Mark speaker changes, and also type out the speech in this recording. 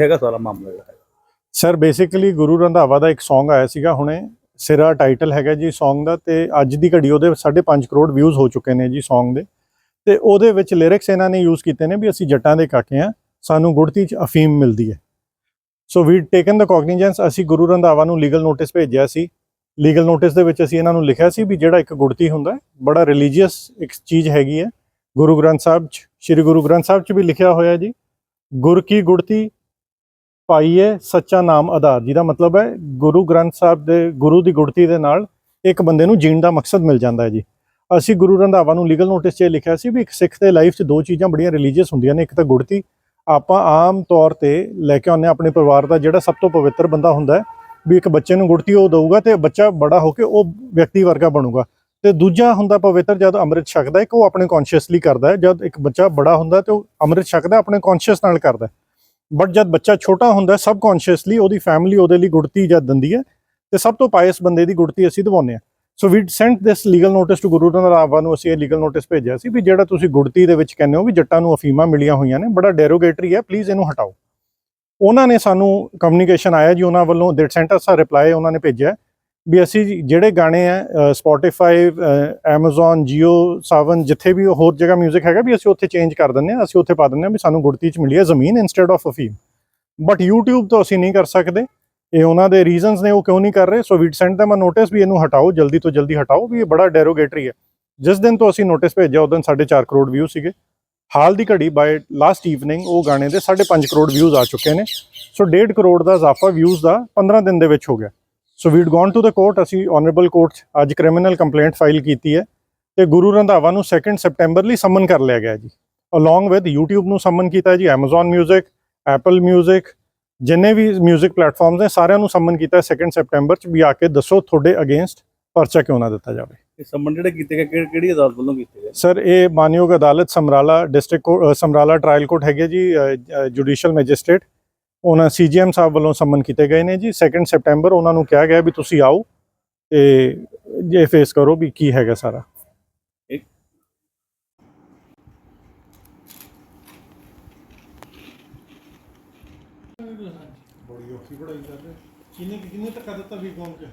Speaker 1: ਹੈਗਾ ਸਾਰਾ ਮਾਮਲਾ ਜਿਹੜਾ ਹੈ
Speaker 2: ਸਰ ਬੇਸਿਕਲੀ ਗੁਰੂ ਰੰਧਾਵਾ ਦਾ ਇੱਕ Song ਆਇਆ ਸੀਗਾ ਹੁਣੇ। ਸਿਰਾ ਟਾਈਟਲ ਹੈਗਾ ਜੀ Song ਦਾ ਤੇ ਅੱਜ ਦੀ ਘੜੀ ਉਹਦੇ 5.5 ਕਰੋੜ ਵਿਊਜ਼ ਹੋ ਚੁੱਕੇ ਨੇ ਜੀ Song ਦੇ। ਤੇ ਉਹਦੇ ਵਿੱਚ ਲਿਰਿਕਸ ਇਹਨਾਂ ਨੇ ਯੂਜ਼ ਕੀਤੇ ਨੇ ਵੀ ਅਸੀਂ ਜੱਟਾਂ ਦੇ ਕਾਕੇ ਆ ਸਾਨੂੰ ਗੁੜਤੀ ਚ ਅਫੀਮ ਮਿਲਦੀ ਹੈ। ਸੋ ਵੀ ਟੇਕਨ ਦਾ ਕੌਗਨੀਜੈਂਸ ਅਸੀਂ ਗੁਰੂ ਰੰਧਾਵਾ ਨੂੰ ਲੀਗਲ ਨੋਟਿਸ ਭੇਜਿਆ ਸੀ। ਲੀਗਲ ਨੋਟਿਸ ਦੇ ਵਿੱਚ ਅਸੀਂ ਇਹਨਾਂ ਨੂੰ ਲਿਖਿਆ ਸੀ ਵੀ ਜਿਹੜਾ ਇੱਕ ਗੁੜਤੀ ਹੁੰਦਾ ਬੜਾ ਰਿਲੀਜੀਅਸ ਇੱਕ ਚੀਜ਼ ਹੈਗੀ ਹੈ। ਗੁਰੂ ਗ੍ਰੰਥ ਸਾਹਿਬ ਚ, ਸ੍ਰੀ ਗੁਰੂ ਗ੍ਰੰਥ ਸਾਹਿਬ ਚ ਵੀ ਲਿਖਿਆ ਹੋਇਆ ਜੀ। ਗੁਰ ਕੀ ਗੁੜਤੀ ਪਾਈਏ ਸੱਚਾ ਨਾਮ ਆਧਾਰ, ਜਿਹਦਾ ਮਤਲਬ ਹੈ ਗੁਰੂ ਗ੍ਰੰਥ ਸਾਹਿਬ ਦੇ, ਗੁਰੂ ਦੀ ਗੁੜਤੀ ਦੇ ਨਾਲ ਇੱਕ ਬੰਦੇ ਨੂੰ ਜੀਣ ਦਾ ਮਕਸਦ ਮਿਲ ਜਾਂਦਾ ਹੈ ਜੀ। ਅਸੀਂ ਗੁਰੂ ਰੰਧਾਵਾ ਨੂੰ ਲੀਗਲ ਨੋਟਿਸ 'ਚ ਲਿਖਿਆ ਸੀ ਵੀ ਇੱਕ ਸਿੱਖ ਦੇ ਲਾਈਫ 'ਚ ਦੋ ਚੀਜ਼ਾਂ ਬੜੀਆਂ ਰਿਲੀਜੀਅਸ ਹੁੰਦੀਆਂ ਨੇ, ਇੱਕ ਤਾਂ ਗੁੜਤੀ। ਆਪਾਂ ਆਮ ਤੌਰ ਤੇ ਲੈ ਕੇ ਆਉਂਦੇ ਹਾਂ ਆਪਣੇ ਪਰਿਵਾਰ ਦਾ ਜਿਹੜਾ ਸਭ ਤੋਂ ਪਵਿੱਤਰ ਬੰਦਾ ਹੁੰਦਾ ਹੈ, ਵੀ ਇੱਕ ਬੱਚੇ ਨੂੰ ਗੁੜਤੀ ਉਹ ਦਊਗਾ ਤੇ ਬੱਚਾ ਬੜਾ ਹੋ ਕੇ ਉਹ ਵਿਅਕਤੀ ਵਰਗਾ ਬਣੂਗਾ। ਤੇ ਦੂਜਾ ਹੁੰਦਾ ਪਵਿੱਤਰ ਜਦ ਅੰਮ੍ਰਿਤ ਛਕਦਾ ਹੈ ਕਿ ਉਹ ਆਪਣੇ ਕੌਨਸ਼ੀਅਸਲੀ ਕਰਦਾ ਹੈ, ਜਦ ਇੱਕ ਬੱਚਾ ਬੜਾ ਹੁੰਦਾ ਤੇ ਉਹ ਅੰਮ੍ਰਿਤ ਛਕਦਾ ਆਪਣੇ ਕੌਨਸ਼ੀਅਸ ਨਾਲ ਕਰਦਾ ਹੈ। ਬਟ ਜਦ ਬੱਚਾ ਛੋਟਾ ਹੁੰਦਾ ਸਬ ਕੌਨਸ਼ੀਅਸਲੀ ਉਹਦੀ ਫੈਮਿਲੀ ਉਹਦੇ ਲਈ ਗੁੜਤੀ ਜਦ ਦਿੰਦੀ ਹੈ, ਤੇ ਸਭ ਤੋਂ ਪਾਇਸ ਬੰਦੇ ਦੀ ਗੁੜਤੀ ਅਸੀਂ ਦਵਾਉਂਦੇ ਹਾਂ। So we sent this legal notice to Guru Randhawa ਨੂੰ ਅਸੀਂ ਇਹ ਲੀਗਲ ਨੋਟਿਸ ਭੇਜਿਆ ਸੀ ਵੀ ਜਿਹੜਾ ਤੁਸੀਂ ਗੁੜਤੀ ਦੇ ਵਿੱਚ ਕਹਿੰਦੇ ਹੋ ਵੀ ਜੱਟਾਂ ਨੂੰ ਅਫੀਮਾਂ ਮਿਲੀਆਂ ਹੋਈਆਂ ਨੇ, ਬੜਾ ਡੈਰੋਗੇਟਰੀ ਹੈ ਪਲੀਜ਼ ਇਹਨੂੰ ਹਟਾਓ। ਉਹਨਾਂ ਨੇ ਸਾਨੂੰ ਕਮਿਊਨੀਕੇਸ਼ਨ ਆਇਆ ਜੀ, ਉਹਨਾਂ ਵੱਲੋਂ ਦੇ ਸੈਂਟ ਅਸ ਰਿਪਲਾਈ ਉਹਨਾਂ ਨੇ ਭੇਜਿਆ। ਵੀ ਅਸੀਂ ਜਿਹੜੇ ਗਾਣੇ ਆ ਸਪੋਟੀਫਾਈ Amazon, Jio ਸਾਵਨ ਜਿੱਥੇ ਵੀ ਹੋਰ ਜਗ੍ਹਾ 뮤직 ਹੈਗਾ ਵੀ ਅਸੀਂ ਉੱਥੇ ਚੇਂਜ ਕਰ ਦਿੰਦੇ ਆ ਅਸੀਂ ਉੱਥੇ ਪਾ ਦਿੰਦੇ ਆ ਵੀ ਸਾਨੂੰ ਗੁੜਤੀ ਚ ਮਿਲੀ ਹੈ ਜ਼ਮੀਨ ਇਨਸਟੈਡ ਆਫ ਅਫੀਮ ਬਟ YouTube ਤੋਂ ਅਸੀਂ ਨਹੀਂ ਕਰ ਸਕਦੇ। ਇਹ ਉਹਨਾਂ ਦੇ ਰੀਜ਼ਨਸ ਨੇ, ਉਹ ਕਿਉਂ ਨਹੀਂ ਕਰ ਰਹੇ? So we'd send them a notice ਵੀ ਇਹਨੂੰ ਹਟਾਓ, ਜਲਦੀ ਤੋਂ ਜਲਦੀ ਹਟਾਓ, ਵੀ ਇਹ ਬੜਾ ਡੈਰੋਗੇਟਰੀ ਹੈ। ਜਿਸ ਦਿਨ ਤੋਂ ਅਸੀਂ ਨੋਟਿਸ ਭੇਜਿਆ ਉਦੋਂ 4.5 ਕਰੋੜ ਵਿਊ ਸੀਗੇ। ਹਾਲ ਦੀ ਘੜੀ ਬਾਈ ਲਾਸਟ ਈਵਨਿੰਗ ਉਹ ਗਾਣੇ ਦੇ 5.5 ਕਰੋੜ ਵਿਊਜ਼ ਆ ਚੁੱਕੇ ਨੇ। ਸੋ 1.5 ਕਰੋੜ ਦਾ ਇਜ਼ਾਫਾ ਵਿਊਜ਼ ਦਾ 15 ਦਿਨ ਦੇ ਵਿੱਚ ਹੋ ਗਿਆ। So we'd gone to the court ਅਸੀਂ ਆਨਰੇਬਲ ਕੋਰਟ ਅੱਜ ਕ੍ਰਿਮੀਨਲ ਕੰਪਲੇਂਟ ਫਾਈਲ ਕੀਤੀ ਹੈ ਤੇ ਗੁਰੂ ਰੰਧਾਵਾ ਨੂੰ 2 ਸੈਪਟੈਂਬਰ ਲਈ ਸਮਨ ਕਰ ਲਿਆ ਗਿਆ ਜੀ। ਅਲੋਂਗ ਵਿਦ YouTube ਨੂੰ ਸਮਨ ਕੀਤਾ ਜੀ Amazon Music Apple Music ਜਿੰਨੇ ਵੀ 뮤직 ਪਲੇਟਫਾਰਮਸ ਨੇ ਸਾਰਿਆਂ ਨੂੰ ਸਮਨ ਕੀਤਾ 2 ਸੈਪਟੈਂਬਰ 'ਚ ਵੀ ਆ ਕੇ ਦੱਸੋ ਤੁਹਾਡੇ ਅਗੇਂਸਟ ਪਰਚਾ ਕਿਉਂ ਨਾ ਦਿੱਤਾ ਜਾਵੇ।
Speaker 1: ਇਹ ਸੰਬੰਧ ਜਿਹੜੇ ਕੀਤੇ ਗਏ ਕਿਹੜੀ- ਕਿਹੜੀ ਅਦਾਲਤ ਵੱਲੋਂ ਕੀਤੇ ਗਏ?
Speaker 2: ਸਰ ਇਹ ਮਾਨਯੋਗ ਅਦਾਲਤ Samrala district Samrala trial court ਹੈਗੇ ਜੀ ਜੁਡੀਸ਼ੀਅਲ ਮੈਜਿਸਟ੍ਰੇਟ ਉਹਨਾਂ ਸੀਜੀਐਮ ਸਾਹਿਬ ਵੱਲੋਂ ਸੰਮਨ ਕੀਤੇ ਗਏ ਨੇ ਜੀ। 2 ਸੈਪਟੈਂਬਰ ਉਹਨਾਂ ਨੂੰ ਕਿਹਾ ਗਿਆ ਵੀ ਤੁਸੀਂ ਆਓ ਤੇ ਜੇ ਫੇਸ ਕਰੋ ਵੀ ਕੀ ਹੈਗਾ ਸਾਰਾ। ਬੜੀ ਔਖੀ ਪੜਾਈ ਕਰ ਰਹੇ ਕਿੰਨੇ ਕਿੰਨੇ ਧੱਕਾ ਦਿੱਤਾ ਵੀ ਕੌਮ ਚ?